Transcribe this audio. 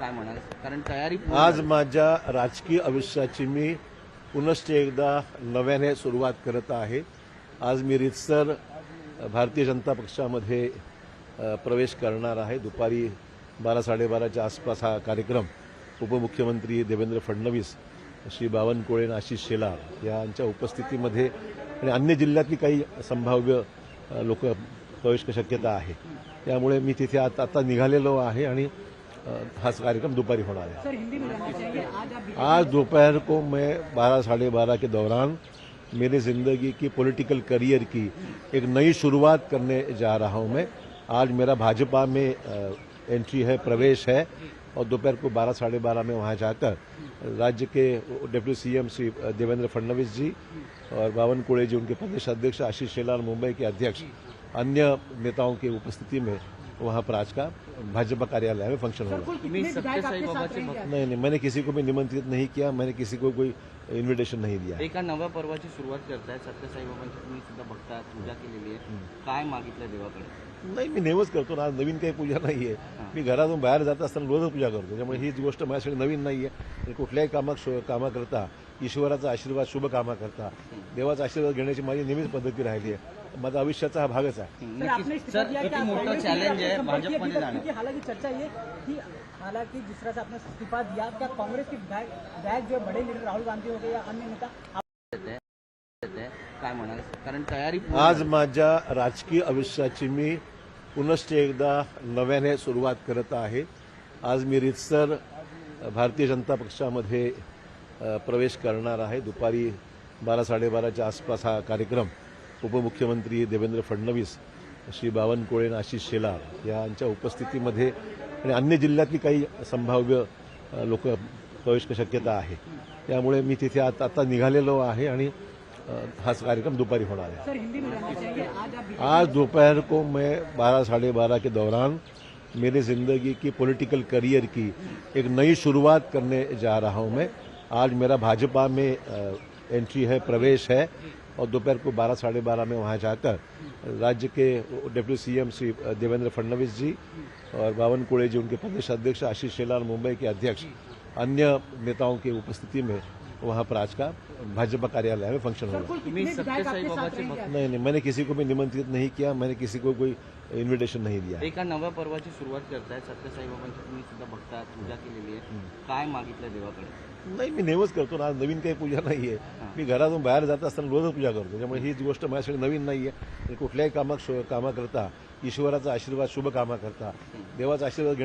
काय म्हणाल? कारण तयारी आज. माझ्या राजकीय आयुष्याची मी पुनश्च एकदा नव्याने सुरुवात करत आहे. आज मी रितसर भारतीय जनता पक्षामध्ये प्रवेश करणार आहे. दुपारी बारा साडेबाराच्या आसपास हा कार्यक्रम उपमुख्यमंत्री देवेंद्र फडणवीस श्री बावनकुळे आणि आशिष शेलार यांच्या उपस्थितीमध्ये आणि अन्य जिल्ह्यातली काही संभाव्य लोक प्रवेश शक्यता आहे. त्यामुळे मी तिथे आता आता निघालेलो आहे आणि हा कार्यक्रम दुपारी होणार है। सर हिंदी में जानना चाहिए। आज दोपहर को मैं बारह साढ़े बारह के दौरान मेरी ज़िंदगी की पॉलिटिकल करियर की एक नई शुरुआत करने जा रहा हूँ मैं। आज मेरा भाजपा में एंट्री है प्रवेश है और दोपहर को बारह साढ़े बारह में वहाँ जाकर राज्य के डिप्टी सीएम श्री देवेंद्र फडणवीस जी और बावन कुड़े जी उनके प्रदेश अध्यक्ष आशीष शेलार मुंबई के अध्यक्ष अन्य नेताओं की उपस्थिति में वहां पर आज का भाजपा कार्यालय में फंक्शन होगा नहीं नहीं मैंने किसी को भी निमंत्रित नहीं किया मैंने किसी को कोई इन्विटेशन नहीं दिया। एका नव्या पर्वाची सुरुवात करताय सत्यसाई बाबांची तुम्ही सुद्धा भक्त आहात पूजा केलेली आहे. काय मागितलं देवाकडे? नाही मी नेहमीच करतो ना आज नवीन काही पूजा नाहीये मी घरातून बाहेर जात असताना रोजच पूजा करतो त्यामुळे ही गोष्ट माझ्यासाठी नवीन नाहीये आणि कुठल्याही कामात शो- कामाकरता ईश्वराचा आशीर्वाद शुभ कामाकरता देवाचा आशीर्वाद घेण्याची माझी नेहमीच पद्धती राहिली आहे. माझा आयुष्याचा हा भागच आहे सर किती मोठं चॅलेंज आहे? भाजपमध्ये जाणं हालांकि चर्चा ये कि हालांकि जिस तरह से आपने इस्तीफा दिया क्या कांग्रेस के विधायक विधायक जो बड़े लीडर राहुल गांधी हो गए या अन्य नेता. काय म्हणाल कारण तयारी आज. माझ्या राजकीय आयुष्याची मी पुनश्च एकदा नव्याने सुरुवात करत आहे आज मी रितसर भारतीय जनता पक्षामध्ये प्रवेश करणार आहे दुपारी बारा साडेबाराच्या आसपास हा कार्यक्रम उपमुख्यमंत्री देवेंद्र फडणवीस श्री बावनकुळे आणि आशिष शेलार यांच्या उपस्थितीमध्ये आणि अन्य जिल्ह्यातली काही संभाव्य लोक प्रवेश शक्यता आहे. त्यामुळे मी तिथे आता आता निघालेलो आहे आणि अ, हा कार्यक्रम दुपारी होणार है आज दोपहर को मैं बारह साढ़े बारह के दौरान मेरी ज़िंदगी की पॉलिटिकल करियर की एक नई शुरुआत करने जा रहा हूँ मैं। आज मेरा भाजपा में एंट्री है प्रवेश है। और दोपहर को बारह, साढ़े बारह में वहाँ जाकर राज्य के डिप्टी सीएम श्री देवेंद्र फडणवीस जी और बावन कुड़े जी, उनके प्रदेश अध्यक्ष आशीष शेलार, मुंबई के अध्यक्ष, अन्य नेताओं की उपस्थिति में वहां पर आज का भाजपा कार्यालय में फंक्शन होगा नहीं नहीं मैंने किसी को भी निमंत्रित नहीं किया मैंने किसी को कोई इन्विटेशन नहीं दिया। एका नव्या पर्वाची सुरुवात करताय सत्यसाई बाबांची तुम्ही सुद्धा भक्त आहात पूजा केलेली आहे. काय मागितलं देवाकडे? नाही मी नेहमीच करतो ना आज नवीन काही पूजा नाहीये. मी घरातून बाहेर जात असताना रोजच पूजा करतो त्यामुळे ही गोष्ट माझ्यासाठी नवीन नाहीये. आणि कुठल्याही कामात शो- कामाकरता ईश्वराचा आशीर्वाद शुभ कामाकरता देवाचा आशीर्वाद